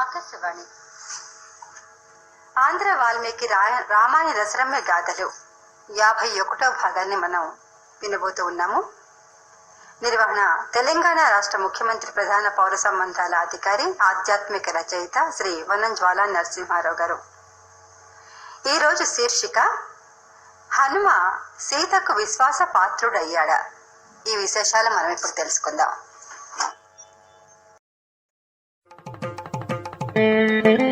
ఆకాశవాణి. ఆంధ్ర వాల్మీకి రామాయణ రసరమ్య గాథలు యాభై ఒకటో భాగాన్ని మనం వినబోతూ ఉన్నాము. నిర్వహణ తెలంగాణ రాష్ట్ర ముఖ్యమంత్రి ప్రధాన పౌర సంబంధాల అధికారి ఆధ్యాత్మిక రచయిత శ్రీ వనం జ్వాలా నరసింహారావు గారు. ఈరోజు శీర్షిక హనుమ సీతకు విశ్వాస పాత్రుడయ్యాడా? ఈ విశేషాలు మనం ఇప్పుడు తెలుసుకుందాం. Müzik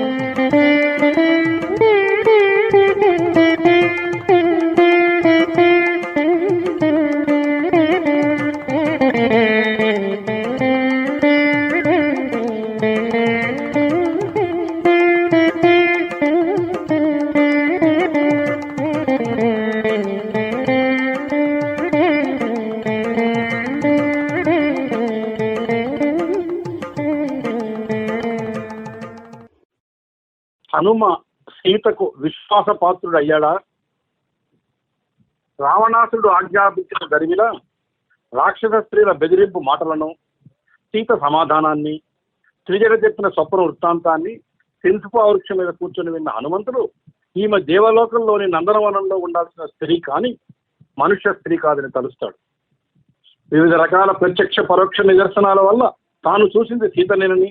హనుమ సీతకు విశ్వాసపాత్రుడు అయ్యాడా రావణాసుడు ఆజ్ఞాపించిన గరివిల రాక్షస స్త్రీల బెదిరింపు మాటలను సీత సమాధానాన్ని త్రిజడ చెప్పిన స్వప్న వృత్తాంతాన్ని శిల్ప వృక్షం మీద కూర్చొని విన్న హనుమంతుడు ఈమె దేవలోకంలోని నందనవనంలో ఉండాల్సిన స్త్రీ కాని మనుష్య స్త్రీ కాదని తలుస్తాడు. వివిధ రకాల ప్రత్యక్ష పరోక్ష నిదర్శనాల వల్ల తాను చూసింది సీతనేనని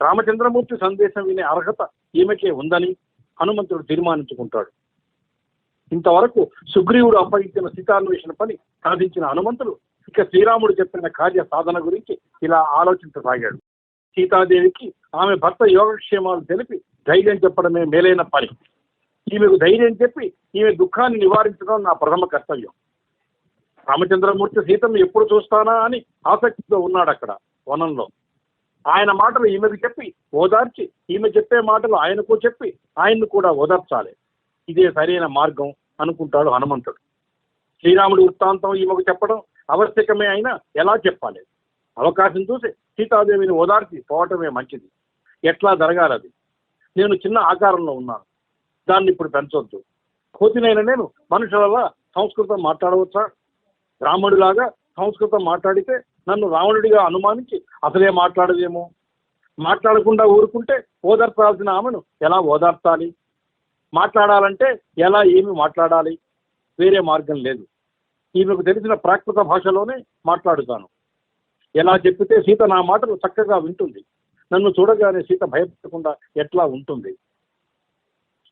రామచంద్రమూర్తి సందేశం వినే అర్హత ఈమెకే ఉందని హనుమంతుడు తీర్మానించుకుంటాడు. ఇంతవరకు సుగ్రీవుడు అప్పగించిన సీతాన్వేషణ పని సాధించిన హనుమంతుడు ఇక శ్రీరాముడు చెప్పిన కార్య సాధన గురించి ఇలా ఆలోచించసాగాడు. సీతాదేవికి ఆమె భర్త యోగక్షేమాలు తెలిపి ధైర్యం చెప్పడమే మేలైన పని. ఈమెకు ధైర్యం చెప్పి ఈమె దుఃఖాన్ని నివారించడం నా ప్రథమ కర్తవ్యం. రామచంద్రమూర్తి సీతను ఎప్పుడు చూస్తానా అని ఆసక్తితో ఉన్నాడు అక్కడ వనంలో. ఆయన మాటలు ఈమెకు చెప్పి ఓదార్చి ఈమె చెప్పే మాటలు ఆయనకు చెప్పి ఆయన్ను కూడా ఓదార్చాలి. ఇదే సరైన మార్గం అనుకుంటాడు హనుమంతుడు. శ్రీరాముడి వృత్తాంతం ఈమెకు చెప్పడం ఆవశ్యకమే అయినా ఎలా చెప్పాలి? అవకాశం చూసి సీతాదేవిని ఓదార్చి పోవటమే మంచిది. ఎట్లా జరగాలది నేను చిన్న ఆకారంలో ఉన్నాను. దాన్ని ఇప్పుడు పెంచొద్దు. కోతినైన నేను మనుషులలా సంస్కృతం మాట్లాడవచ్చా? రాముడిలాగా సంస్కృతం మాట్లాడితే నన్ను రావణుడిగా అనుమానించి అసలే మాట్లాడదేమో? మాట్లాడకుండా ఊరుకుంటే ఓదార్చాల్సిన ఆమెను ఎలా ఓదార్చాలి? మాట్లాడాలంటే ఎలా ఏమి మాట్లాడాలి? వేరే మార్గం లేదు. ఈమెకు తెలిసిన ప్రాకృత భాషలోనే మాట్లాడుతాను. ఎలా చెప్పితే సీత నా మాటలు చక్కగా వింటుంది. నన్ను చూడగానే సీత భయపడకుండా ఎట్లా ఉంటుంది?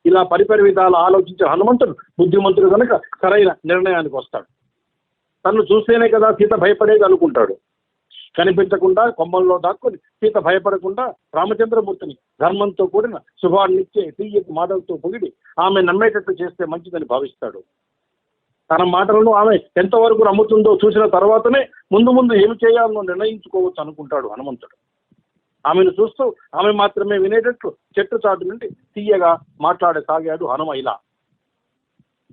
ఇలా పరిపరి విధాలు ఆలోచించే హనుమంతుడు బుద్ధిమంతుడు కనుక సరైన నిర్ణయానికి వస్తాడు. తను చూస్తేనే కదా సీత భయపడేది అనుకుంటాడు. కనిపించకుండా కొమ్మల్లో దాక్కుని సీత భయపడకుండా రామచంద్రమూర్తిని ధర్మంతో కూడిన శుభాన్నిచ్చే తీయటి మాటలతో పొగిడి ఆమె నమ్మేటట్టు చేస్తే మంచిదని భావిస్తాడు. తన మాటలను ఆమె ఎంతవరకు నమ్ముతుందో చూసిన తర్వాతనే ముందు ముందు ఏమి చేయాలో నిర్ణయించుకోవచ్చు అనుకుంటాడు హనుమంతుడు. ఆమెను చూస్తూ ఆమె మాత్రమే వినేటట్లు చెట్టు చాటు నుండి తీయగా మాట్లాడసాగాడు హనుమ ఇలా.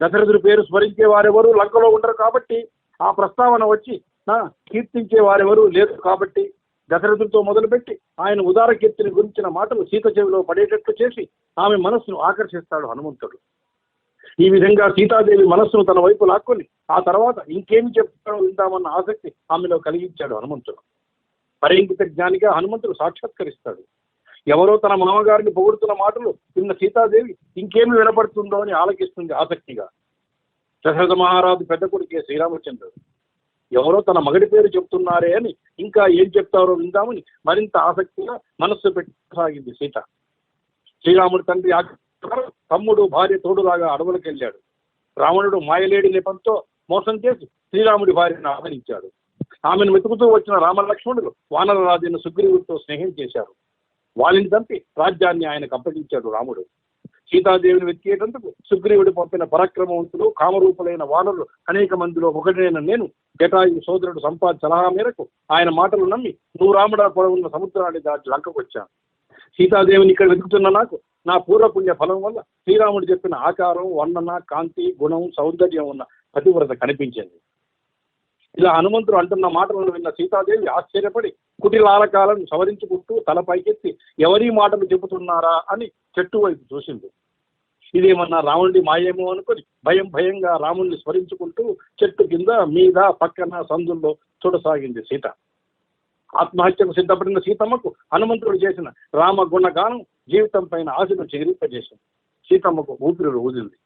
దశరథుడి పేరు స్మరించే వారెవరు లంకలో ఉండరు కాబట్టి ఆ ప్రస్తావన వచ్చి కీర్తించే వారెవరూ లేరు కాబట్టి దశరథుడితో మొదలుపెట్టి ఆయన ఉదార కీర్తిని గురించిన మాటలు సీత చెవిలో పడేటట్లు చేసి ఆమె మనస్సును ఆకర్షిస్తాడు హనుమంతుడు. ఈ విధంగా సీతాదేవి మనస్సును తన వైపు లాక్కొని ఆ తర్వాత ఇంకేమి చెప్తాడో విందామన్న ఆసక్తి ఆమెలో కలిగించాడు హనుమంతుడు. పరింకిత జ్ఞానిగా హనుమంతుడు సాక్షాత్కరిస్తాడు. ఎవరో తన మామగారిని పొగుడుతున్న మాటలు విన్న సీతాదేవి ఇంకేమి వినపడుతుందో అని ఆలకిస్తుంది ఆసక్తిగా. దశరథ మహారాజు పెద్ద కొడుకే శ్రీరామచంద్రుడు. ఎవరో తన మగడి పేరు చెప్తున్నారే అని ఇంకా ఏం చెప్తారో విందామని మరింత ఆసక్తిగా మనస్సు పెట్టసాగింది సీత. శ్రీరాముడి తండ్రి తమ్ముడు భార్య తోడులాగా అడవులకు వెళ్ళాడు రావణుడు మాయలేడి నెపంతో మోసం చేసి శ్రీరాముడి భార్యను ఆహ్వానించాడు. ఆమెను వెతుకుతూ వచ్చిన రామలక్ష్మణుడు వానరరాజును సుగ్రీవుడితో స్నేహం చేశారు. వాళ్ళని చంపి రాజ్యాన్ని ఆయనకు అప్పగించాడు రాముడు. సీతాదేవిని వెతికేటందుకు సుగ్రీవుడు పంపిన పరాక్రమవంతులు కామరూపులైన వానరులు అనేక మందిలో ఒకటైన నేను. జటాయు సోదరుడు సంపాద సలహా మేరకు ఆయన మాటలు నమ్మి నువ్వు రాముడా పొడవున్న సముద్రాన్ని దాటి లంకకొచ్చాను సీతాదేవిని ఇక్కడ వెతుకుతున్న నాకు నా పూర్వపుణ్య ఫలం వల్ల శ్రీరాముడు చెప్పిన ఆకారం వర్ణన కాంతి గుణం సౌందర్యం ఉన్న పతివ్రత కనిపించింది. ఇలా హనుమంతుడు అంటున్న మాటలను విన్న సీతాదేవి ఆశ్చర్యపడి కుటిలాలకాలను సవరించుకుంటూ తల పైకెత్తి ఎవరి మాటలు చెబుతున్నారా అని చెట్టు వైపు చూసింది. ఇదేమన్నా రాముడి మాయేమో అనుకొని భయం భయంగా రాముణ్ణి స్మరించుకుంటూ చెట్టు కింద మీద పక్కన సందుల్లో చూడసాగింది సీత. ఆత్మహత్యకు సిద్ధపడిన సీతమ్మకు హనుమంతుడు చేసిన రామ గుణగానం జీవితం పైన ఆశను చేరింపజేసింది సీతమ్మకు ఊపిరి ఊదింది.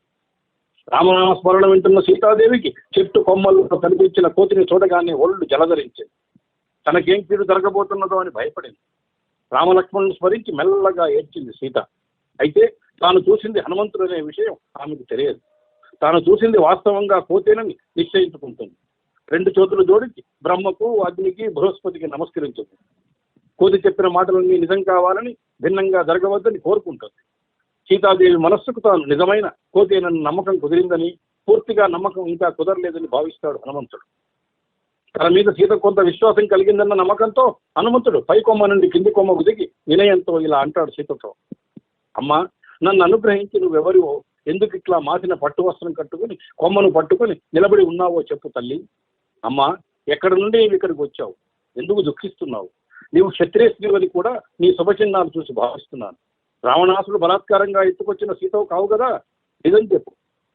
రామనామ స్మరణ వింటున్న సీతాదేవికి చెట్టు కొమ్మల్లో కనిపించిన కోతిని చూడగానే ఒళ్ళు జలధరించింది. తనకేం కీడు జరగబోతున్నదో అని భయపడింది. రామలక్ష్మణుని స్మరించి మెల్లగా ఏడ్చింది సీత. అయితే తాను చూసింది హనుమంతుడు అనే విషయం ఆమెకు తెలియదు. తాను చూసింది వాస్తవంగా కోతేనని నిశ్చయించుకుంటుంది. రెండు చేతులు జోడించి బ్రహ్మకు అగ్నికి బృహస్పతికి నమస్కరించుకుంది కోతి చెప్పిన మాటలన్నీ నిజం కావాలని భిన్నంగా జరగవద్దని కోరుకుంటుంది. సీతాదేవి మనస్సుకు తాను నిజమైన కోతేనని నమ్మకం కుదిరిందని పూర్తిగా నమ్మకం ఇంకా కుదరలేదని భావిస్తాడు హనుమంతుడు. తన మీద సీత కొంత విశ్వాసం కలిగిందన్న నమ్మకంతో హనుమంతుడు పై కొమ్మ నుండి కింది కొమ్మకు దిగి వినయంతో ఇలా అంటాడు సీతతో. అమ్మా నన్ను అనుగ్రహించి నువ్వెవరివో ఎందుకు ఇట్లా మాసిన పట్టు వస్త్రం కట్టుకుని కొమ్మను పట్టుకుని నిలబడి ఉన్నావో చెప్పు తల్లి. అమ్మా ఎక్కడి నుండి నీవు ఇక్కడికి వచ్చావు? ఎందుకు దుఃఖిస్తున్నావు? నీవు క్షత్రియ కూడా నీ శుభచిహ్నాలు చూసి భావిస్తున్నాను. రావణాసుడు బలాత్కారంగా ఎత్తుకొచ్చిన సీతవు కావు కదా? నిజం చెప్పు.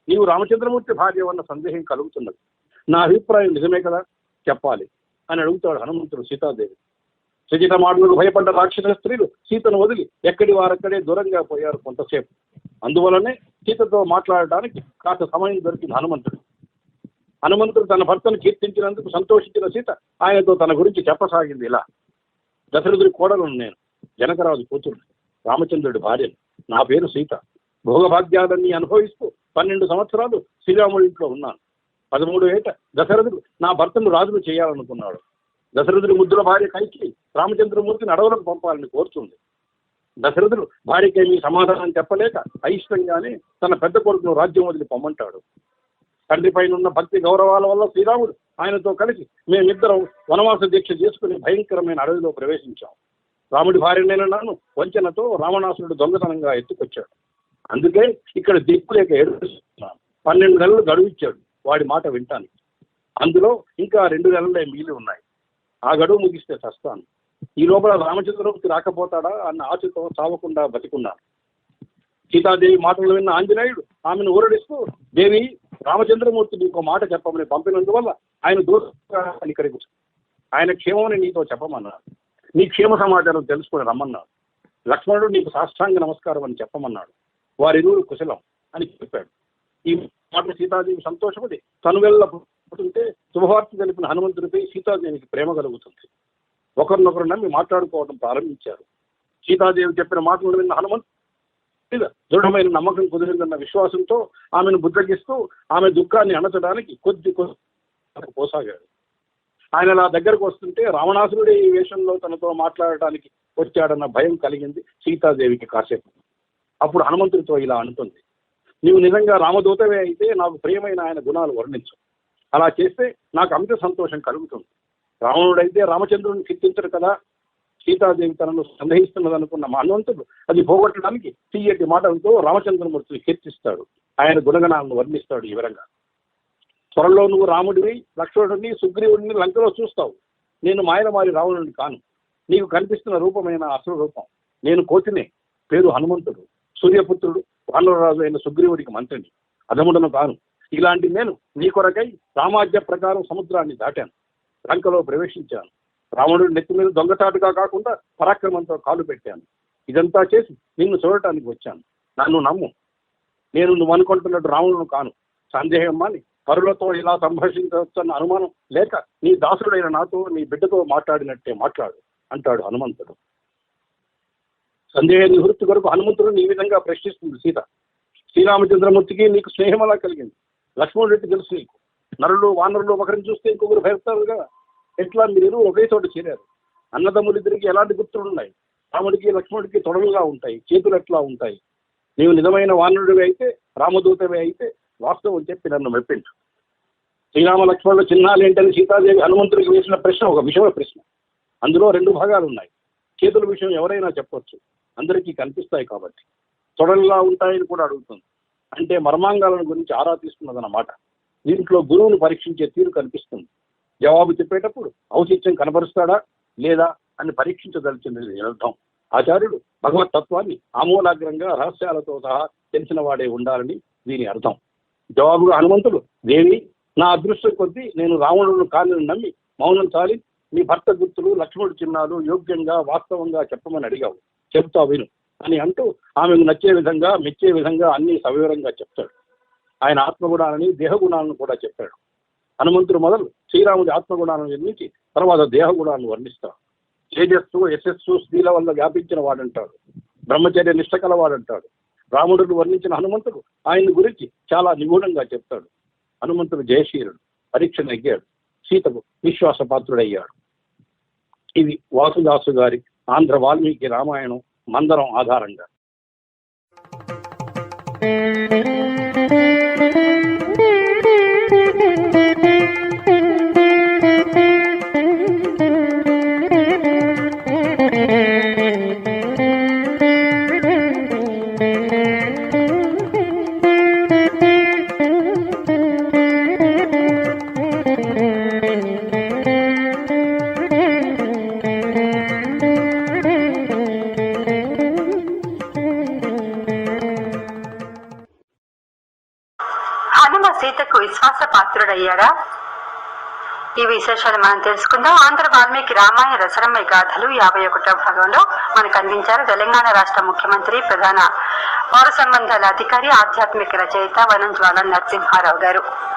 నీవు రామచంద్రమూర్తి భార్య అన్న సందేహం కలుగుతున్నది. నా అభిప్రాయం నిజమే కదా? చెప్పాలి అని అడుగుతాడు హనుమంతుడు సీతాదేవి. సుజిత మాటలు భయపడ్డ రాక్షస స్త్రీలు సీతను వదిలి ఎక్కడి వారక్కడే దూరంగా పోయారు కొంతసేపు. అందువలనే సీతతో మాట్లాడడానికి కాస్త సమయం దొరికింది హనుమంతుడు. హనుమంతుడు తన భర్తను కీర్తించినందుకు సంతోషించిన సీత ఆయనతో తన గురించి చెప్పసాగింది ఇలా. దశరథుడి కోడలను నేను జనకరాజు కూతురు రామచంద్రుడి భార్యను నా పేరు సీత. భోగభాగ్యాలన్నీ అనుభవిస్తూ పన్నెండు సంవత్సరాలు శ్రీరాముడి ఇంట్లో ఉన్నాను. పదమూడు ఏట దశరథుడు నా భర్తను రాజును చేయాలనుకున్నాడు. దశరథుడి ముద్దుల భార్య కైకి రామచంద్రమూర్తిని అడవులకు పంపాలని కోరుతుంది. దశరథుడు భార్యకేమీ సమాధానం చెప్పలేక అయిష్టంగానే తన పెద్ద కొడుకును రాజ్యం వదిలి పొమ్మంటాడు. తండ్రి పైన ఉన్న భక్తి గౌరవాల వల్ల శ్రీరాముడు ఆయనతో కలిసి మేమిద్దరం వనవాస దీక్ష చేసుకుని భయంకరమైన అడవిలో ప్రవేశించాం. రాముడి భార్యనైన నన్ను వంచనతో రావణాసురుడు దొంగతనంగా ఎత్తుకొచ్చాడు. అందుకే ఇక్కడ దిక్కులేక ఏడుస్తున్నాను. పన్నెండు నెలలు గడువు ఇచ్చాడు. వాడి మాట వింటాను. అందులో ఇంకా రెండు నెలలే మిగిలి ఉన్నాయి. ఆ గడువు ముగిస్తే చస్తాను. ఈ లోపల రామచంద్రమూర్తి రాకపోతాడా అన్న ఆశతో చావకుండా బతికున్నాను సీతాదేవి మాటలు విన్న ఆంజనేయుడు ఆమెను ఊరడిస్తూ దేవి రామచంద్రమూర్తి నీకు మాట చెప్పమని పంపినందువల్ల ఆయన దూరం ఇక్కడికి ఆయన క్షేమమని నీతో చెప్పమన్నాడు. నీ క్షేమ సమాచారం తెలుసుకుని రమ్మన్నాడు. లక్ష్మణుడు నీకు సాష్టాంగ నమస్కారం అని చెప్పమన్నాడు. వారిరువురు కుశలం అని చెప్పాడు. ఈ మాట సీతాదేవి సంతోషపడి తను వెళ్ళకుంటే శుభవార్త తెలిపిన హనుమంతుడిపై సీతాదేవికి ప్రేమ కలుగుతుంది. ఒకరినొకరు నమ్మి మాట్లాడుకోవడం ప్రారంభించారు. సీతాదేవి చెప్పిన మాటలు విన్న హనుమంతు మీద దృఢమైన నమ్మకం కుదిరిందన్న విశ్వాసంతో ఆమెను బుద్ధగిస్తూ ఆమె దుఃఖాన్ని అణచడానికి కొద్ది కొద్ది పోసాగాడు. ఆయన అలా దగ్గరకు వస్తుంటే రావణాసురుడే ఈ వేషంలో తనతో మాట్లాడటానికి వచ్చాడన్న భయం కలిగింది సీతాదేవికి కాసేపు. అప్పుడు హనుమంతుడితో ఇలా అంటుంది నీవు నిజంగా రామదూతవే అయితే నాకు ప్రియమైన ఆయన గుణాలు వర్ణించు. అలా చేస్తే నాకు అమిత సంతోషం కలుగుతుంది. రావణుడైతే రామచంద్రుడిని కీర్తించడు కదా. సీతాదేవి తనను సందేహిస్తున్నదనుకున్న మానవంతుడు అది పోగొట్టడానికి తీయటి మాటలతో రామచంద్రమూర్తిని కీర్తిస్తాడు. ఆయన గుణగణాలను వర్ణిస్తాడు ఈ విధంగా. త్వరలో నువ్వు రాముడివి లక్ష్మణుడిని సుగ్రీవుడిని లంకలో చూస్తావు. నేను మాయలమారి రావణుడిని కాను. నీకు కనిపిస్తున్న రూపమైన అసలు రూపం. నేను కోతినే పేరు హనుమంతుడు. సూర్యపుత్రుడు వానరరాజు అయిన సుగ్రీవుడికి మంత్రిని అదముడను కాను ఇలాంటి నేను నీ కొరకై రామాజ్య ప్రకారం సముద్రాన్ని దాటాను. లంకలో ప్రవేశించాను. రావణుడి నెత్తి మీద దొంగచాటుగా కాకుండా పరాక్రమంతో కాలు పెట్టాను. ఇదంతా చేసి నిన్ను చూడటానికి వచ్చాను. నన్ను నమ్ము. నేను నువ్వు అనుకుంటున్నట్టు రావణుడు కాను. సందేహం మాని పరులతో ఇలా సంభాషించవచ్చన్న అనుమానం లేక నీ దాసుడైన నాతో నీ బిడ్డతో మాట్లాడినట్టే మాట్లాడు అంటాడు హనుమంతుడు. సందేహ నివృత్తి కొరకు హనుమంతుడు ఈ విధంగా ప్రశ్నిస్తుంది సీత. శ్రీరామచంద్రమూర్తికి నీకు స్నేహం అలా కలిగింది. లక్ష్మణుడికి తెలుసు నీకు. నరులు వానరులు ఒకరిని చూస్తే ఇంకొకరు భయపడతారు కదా. ఎట్లా? మీరు ఒకే చోట చేరారు. అన్నదమ్ములిద్దరికి ఎలాంటి గుర్తులు ఉన్నాయి? రాముడికి లక్ష్మణుడికి తొడలుగా ఉంటాయి. చేతులు ఎట్లా ఉంటాయి? నీవు నిజమైన వానరుడివి అయితే రామదూతవి అయితే వాస్తవం చెప్పి నన్ను మెప్పించు. శ్రీరామ లక్ష్మణుల చిహ్నాలు ఏంటని సీతాదేవి హనుమంతుడికి వేసిన ప్రశ్న ఒక విషయ ప్రశ్న. అందులో రెండు భాగాలు ఉన్నాయి. చేతుల విషయం ఎవరైనా చెప్పొచ్చు. అందరికీ కనిపిస్తాయి కాబట్టి. తొడల్లా ఉంటాయని కూడా అడుగుతుంది. అంటే మర్మాంగాలను గురించి ఆరా తీస్తున్నదన్నమాట. దీంట్లో గురువును పరీక్షించే తీరు కనిపిస్తుంది. జవాబు చెప్పేటప్పుడు ఔచిత్యం కనబరుస్తాడా లేదా అని పరీక్షించదలిచింది దీని అర్థం ఆచార్యుడు భగవత్ తత్వాన్ని ఆమూలాగ్రంగా రహస్యాలతో సహా తెలిసిన వాడే ఉండాలని దీని అర్థం. జవాబుగా హనుమంతుడు దేవి నా అదృష్టం కొద్దీ నేను రావణుడు కాని నమ్మి మౌనం చాలి మీ భర్త గుర్తులు లక్ష్మణుడు చిహ్నాలు యోగ్యంగా వాస్తవంగా చెప్పమని అడిగావు. చెప్తా విను అని అంటూ ఆమెకు నచ్చే విధంగా మెచ్చే విధంగా అన్ని సవివరంగా చెప్తాడు. ఆయన ఆత్మగుణాలని దేహగుణాలను కూడా చెప్పాడు. హనుమంతుడు మొదలు శ్రీరాముడి ఆత్మగుణాలను నిర్మించి తర్వాత దేహగుణాలను వర్ణిస్తాడు. తేజస్సు యశస్సు స్త్రీల వల్ల వ్యాపించిన వాడంటాడు. బ్రహ్మచర్య నిష్ట కలవాడంటాడు. రాముడును వర్ణించిన హనుమంతుడు ఆయన గురించి చాలా నిగూఢంగా చెప్తాడు. హనుమంతుడు జయశీలుడు పరీక్ష నెగ్గాడు సీతకు విశ్వాసపాత్రుడయ్యాడు. ఇది వాసుదాసు గారి ఆంధ్ర వాల్మీకి రామాయణం మందరం ఆధారంగా. సీతకు విశ్వాస పాత్రుడయ్యాడా? ఈ విశేషాలు మనం తెలుసుకుందాం. ఆంధ్ర వాల్మీకి రామాయణ రసరమ్మ గాథలు యాభై ఒకటో భాగంలో మనకు అందించారు తెలంగాణ రాష్ట్ర ముఖ్యమంత్రి ప్రధాన పౌర సంబంధాల అధికారి ఆధ్యాత్మిక రచయిత వనం జ్వాల నరసింహారావు గారు.